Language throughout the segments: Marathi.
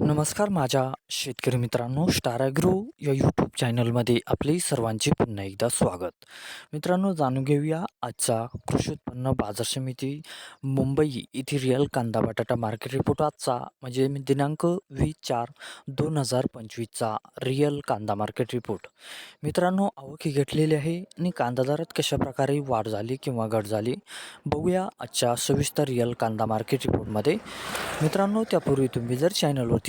नमस्कार माझ्या शेतकरी मित्रांनो स्टाराग्रो या यूट्यूब चॅनलमध्ये आपले सर्वांचे पुन्हा एकदा स्वागत. मित्रांनो जाणून घेऊया आजचा कृषी उत्पन्न बाजार समिती मुंबई येथील रिअल कांदा बटाटा मार्केट रिपोर्ट आजचा. म्हणजे दिनांक वीस चार दोन हजार पंचवीसचा रिअल कांदा मार्केट रिपोर्ट मित्रांनो आवक ही घटलेली आहे आणि कांदा दरात कशाप्रकारे वाढ झाली किंवा घट झाली बघूया आजच्या सविस्तर रिअल कांदा मार्केट रिपोर्टमध्ये मित्रांनो त्यापूर्वी तुम्ही जर चॅनलवरती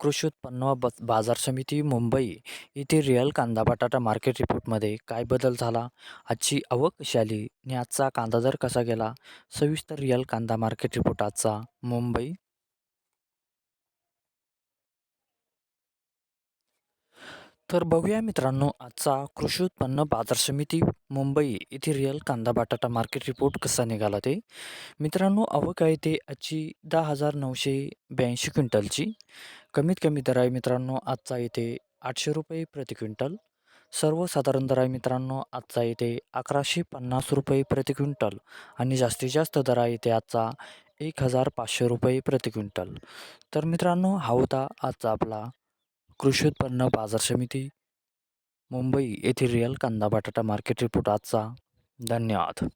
कृषी उत्पन्न ब बाजार समिती मुंबई येथे रिअल कांदा बटाटा मार्केट रिपोर्टमध्ये काय बदल झाला? आजची आवक कशी आली? आणि आजचा कांदा दर कसा गेला? सविस्तर रिअल कांदा मार्केट रिपोर्ट आजचा मुंबई तर बघूया मित्रांनो आजचा कृषी उत्पन्न बाजार समिती मुंबई येथे रिअल कांदा बटाटा मार्केट रिपोर्ट कसा निघाला ते? मित्रांनो आवक आहे ते आजची दहा हजार नऊशे ब्याऐंशी क्विंटलची. कमीत कमी दर आहे मित्रांनो आजचा येथे आठशे रुपये प्रति क्विंटल. सर्वसाधारण दर आहे मित्रांनो आजचा येथे अकराशे पन्नास रुपये प्रति क्विंटल. आणि जास्तीत जास्त दर आहे इथे आजचा एक हजार पाचशे रुपये प्रति क्विंटल. तर मित्रांनो हा होता आजचा आपला कृषी उत्पन्न बाजार समिती मुंबई येथील रिअल कांदा बटाटा मार्केट रिपोर्ट आजचा. धन्यवाद.